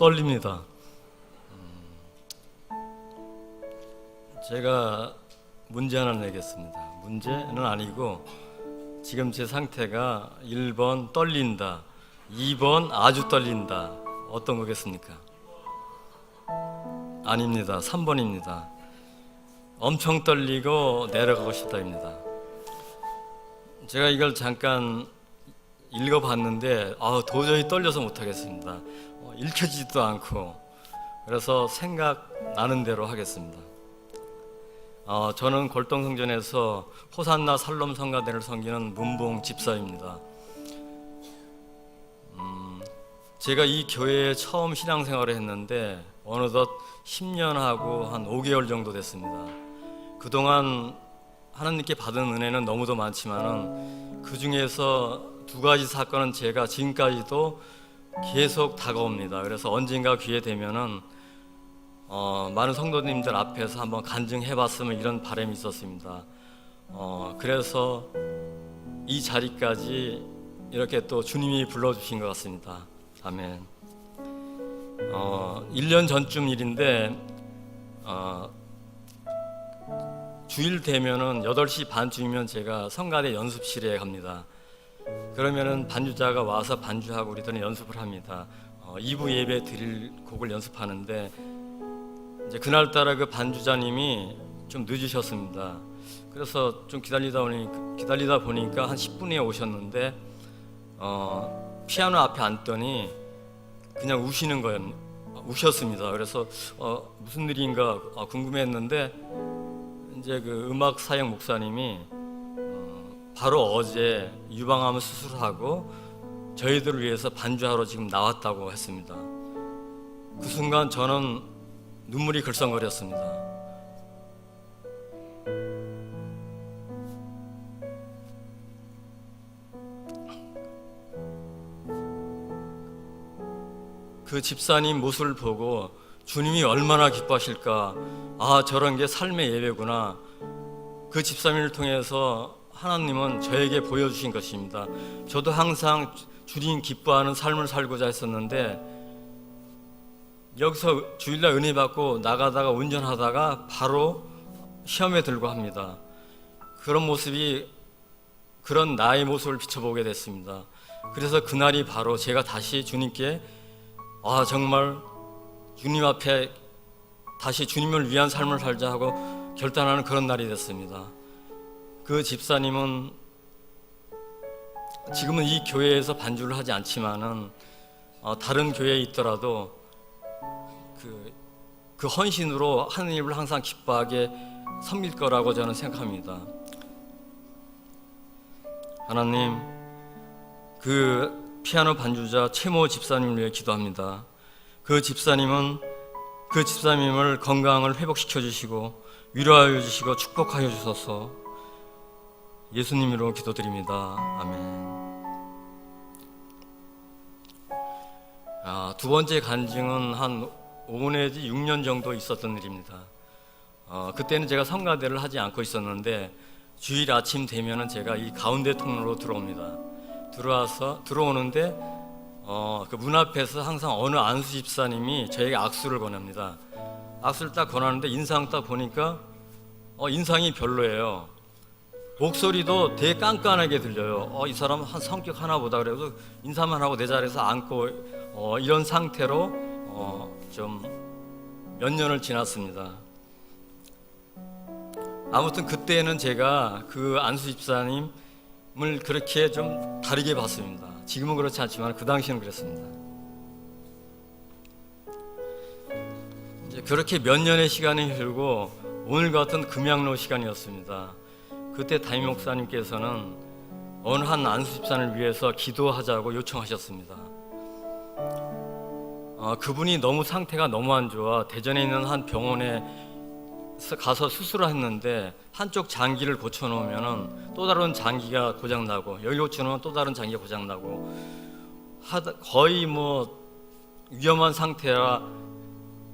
떨립니다. 음, 제가 문제 하나 내겠습니다. 문제는 아니고 지금 제 상태가 1번 떨린다, 2번 아주 떨린다. 어떤 거겠습니까? 아닙니다. 3번입니다. 엄청 떨리고 내려가고 싶다입니다. 제가 이걸 잠깐 읽어봤는데 아, 도저히 떨려서 못하겠습니다. 어, 읽혀지지도 않고 그래서 생각 나는 대로 하겠습니다. 어, 저는 골동성전에서 호산나 살롬 성가대를 섬기는 문봉 집사입니다. 음, 제가 이 교회에 처음 신앙생활을 했는데 어느덧 10년하고 한 5개월 정도 됐습니다. 그동안 하나님께 받은 은혜는 너무도 많지만은 그 중에서 두 가지 사건은 제가 지금까지도 계속 다가옵니다. 그래서 언젠가 기회 되면은 어, 많은 성도님들 앞에서 한번 간증해봤으면 이런 바람이 있었습니다. 어, 그래서 이 자리까지 이렇게 또 주님이 불러주신 것 같습니다. 아멘. 어, 1년 전쯤 일인데 어, 주일 되면은 8시 반쯤이면 제가 성가대 연습실에 갑니다. 그러면은 반주자가 와서 반주하고 우리들은 연습을 합니다. 어, 2부 예배 드릴 곡을 연습하는데 이제 그날 따라 그 반주자님이 좀 늦으셨습니다. 그래서 좀 기다리다 보니 기다리다 보니까 한 10분에 오셨는데 어, 피아노 앞에 앉더니 그냥 우시는 거예요. 우셨습니다. 그래서 어, 무슨 일인가 어, 궁금했는데 이제 그 음악 사역 목사님이 어, 바로 어제 유방암 수술하고 저희들을 위해서 반주하러 지금 나왔다고 했습니다. 그 순간 저는 눈물이 글썽거렸습니다. 그 집사님 모습을 보고 주님이 얼마나 기뻐하실까. 아, 저런 게 삶의 예배구나. 그 집사님을 통해서 하나님은 저에게 보여주신 것입니다. 저도 항상 주님 기뻐하는 삶을 살고자 했었는데 여기서 주일날 은혜 받고 나가다가 운전하다가 바로 시험에 들고 합니다. 그런 모습이 그런 나의 모습을 비춰보게 됐습니다. 그래서 그날이 바로 제가 다시 주님께 아 정말 주님 앞에 다시 주님을 위한 삶을 살자 하고 결단하는 그런 날이 됐습니다. 그 집사님은 지금은 이 교회에서 반주를 하지 않지만은 어, 다른 교회에 있더라도 그, 그 헌신으로 하느님을 항상 기뻐하게 섬길 거라고 저는 생각합니다. 하나님, 그 피아노 반주자 최모 집사님을 위해 기도합니다. 그 집사님은 그 집사님을 건강을 회복시켜 주시고 위로하여 주시고 축복하여 주소서. 예수님으로 기도드립니다. 아멘. 아, 두 번째 간증은 한 5 내지 6년 정도 있었던 일입니다. 어, 그때는 제가 성가대를 하지 않고 있었는데 주일 아침 되면은 제가 이 가운데 통로로 들어옵니다. 들어와서 들어오는데 어, 그 문 앞에서 항상 어느 안수 집사님이 저에게 악수를 권합니다. 악수를 딱 권하는데 인상 딱 보니까 어, 인상이 별로예요. 목소리도 되게 깐깐하게 들려요. 어, 이 사람 한 성격 하나 보다 그래도 인사만 하고 내 자리에서 앉고 어, 이런 상태로 어, 좀 몇 년을 지났습니다. 아무튼 그때는 제가 그 안수 집사님을 그렇게 좀 다르게 봤습니다. 지금은 그렇지 않지만 그 당시는 그랬습니다. 이제 그렇게 몇 년의 시간이 흐르고 오늘 같은 금양로 시간이었습니다. 그때 담임 목사님께서는 어느 한 안수 집사를 위해서 기도하자고 요청하셨습니다. 어, 그분이 너무 상태가 너무 안 좋아 대전에 있는 한 병원에 가서 수술을 했는데 한쪽 장기를 고쳐놓으면은 또 다른 장기가 고장 나고 여기 고쳐놓으면 또 다른 장기가 고장 나고 하다 거의 뭐 위험한 상태라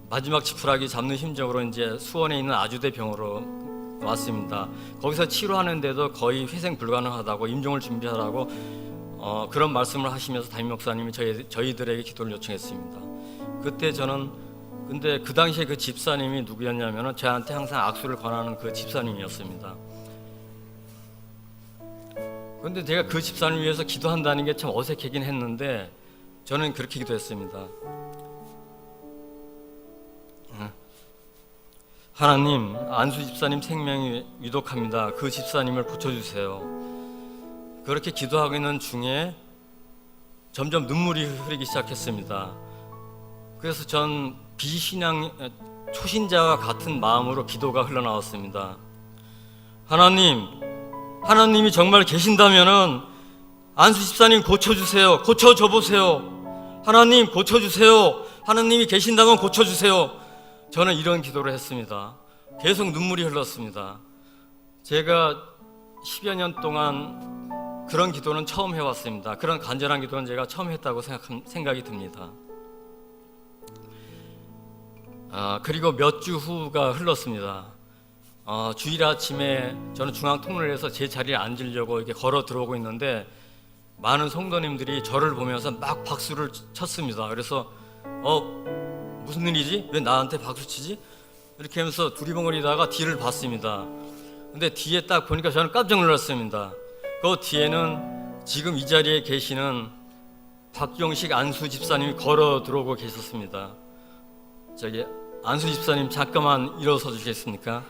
마지막 지푸라기 잡는 심정으로 이제 수원에 있는 아주대 병으로 왔습니다. 거기서 치료하는데도 거의 회생 불가능하다고 임종을 준비하라고 어, 그런 말씀을 하시면서 담임 목사님이 저희, 저희들에게 기도를 요청했습니다. 그때 저는 근데 그 당시에 그 집사님이 누구였냐면은 저한테 항상 악수를 권하는 그 집사님이었습니다. 근데 제가 그 집사님 위해서 기도한다는 게 참 어색하긴 했는데 저는 그렇게 기도했습니다. 하나님, 안수 집사님 생명이 위독합니다. 그 집사님을 고쳐주세요. 그렇게 기도하고 있는 중에 점점 눈물이 흐르기 시작했습니다. 그래서 전 비신앙 초신자와 같은 마음으로 기도가 흘러나왔습니다. 하나님, 하나님이 정말 계신다면은 안수 집사님 고쳐주세요. 고쳐줘 보세요. 하나님 고쳐주세요. 하나님이 계신다면 고쳐주세요. 저는 이런 기도를 했습니다. 계속 눈물이 흘렀습니다. 제가 10여 년 동안 그런 기도는 처음 해왔습니다. 그런 간절한 기도는 제가 처음 했다고 생각, 생각 이 듭니다. 아, 그리고 몇 주 후가 흘렀습니다. 어, 주일 아침에 저는 중앙 통로에서 제 자리에 앉으려고 이렇게 걸어 들어오고 있는데 많은 성도님들이 저를 보면서 막 박수를 쳤습니다. 그래서 어 무슨 일이지? 왜 나한테 박수 치지? 이렇게 하면서 두리번거리다가 뒤를 봤습니다. 근데 뒤에 딱 보니까 저는 깜짝 놀랐습니다. 그 뒤에는 지금 이 자리에 계시는 박경식 안수 집사님이 걸어 들어오고 계셨습니다. 저기 안수 집사님 잠깐만 일어서 주시겠습니까?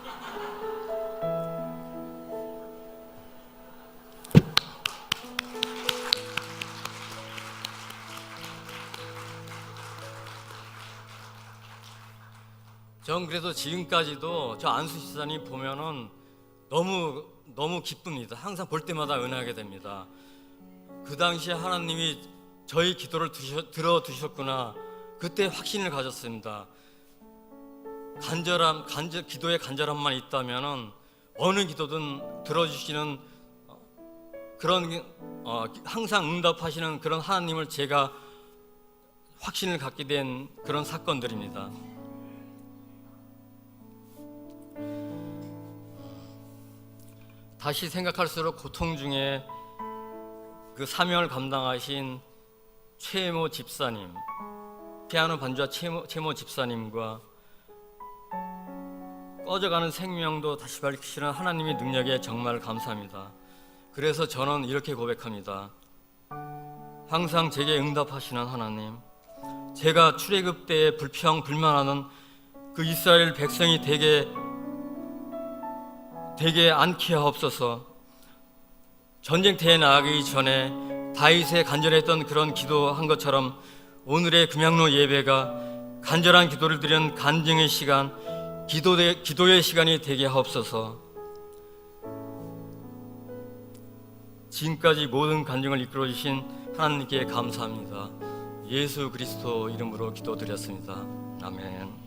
전 그래도 지금까지도 저 안수 집사님 보면은 너무 너무 기쁩니다. 항상 볼 때마다 은하게 됩니다. 그 당시에 하나님이 저희 기도를 들어 두셨구나. 그때 확신을 가졌습니다. 간절함, 간절 기도의 간절함만 있다면은 어느 기도든 들어주시는 어, 그런 어, 항상 응답하시는 그런 하나님을 제가 확신을 갖게 된 그런 사건들입니다. 다시 생각할수록 고통 중에 그 사명을 감당하신 최모 집사님, 피아노 반주와 최모, 최모 집사님과 꺼져가는 생명도 다시 밝히시는 하나님의 능력에 정말 감사합니다. 그래서 저는 이렇게 고백합니다. 항상 제게 응답하시는 하나님, 제가 출애굽 때에 불평 불만하는 그 이스라엘 백성이 되게 되게 않게 하옵소서. 전쟁터에 나가기 전에 다윗의 간절했던 그런 기도한 것처럼 오늘의 금양로 예배가 간절한 기도를 드리는 간증의 시간, 기도의, 기도의 시간이 되게 하옵소서. 지금까지 모든 간증을 이끌어 주신 하나님께 감사합니다. 예수 그리스도 이름으로 기도드렸습니다. 아멘.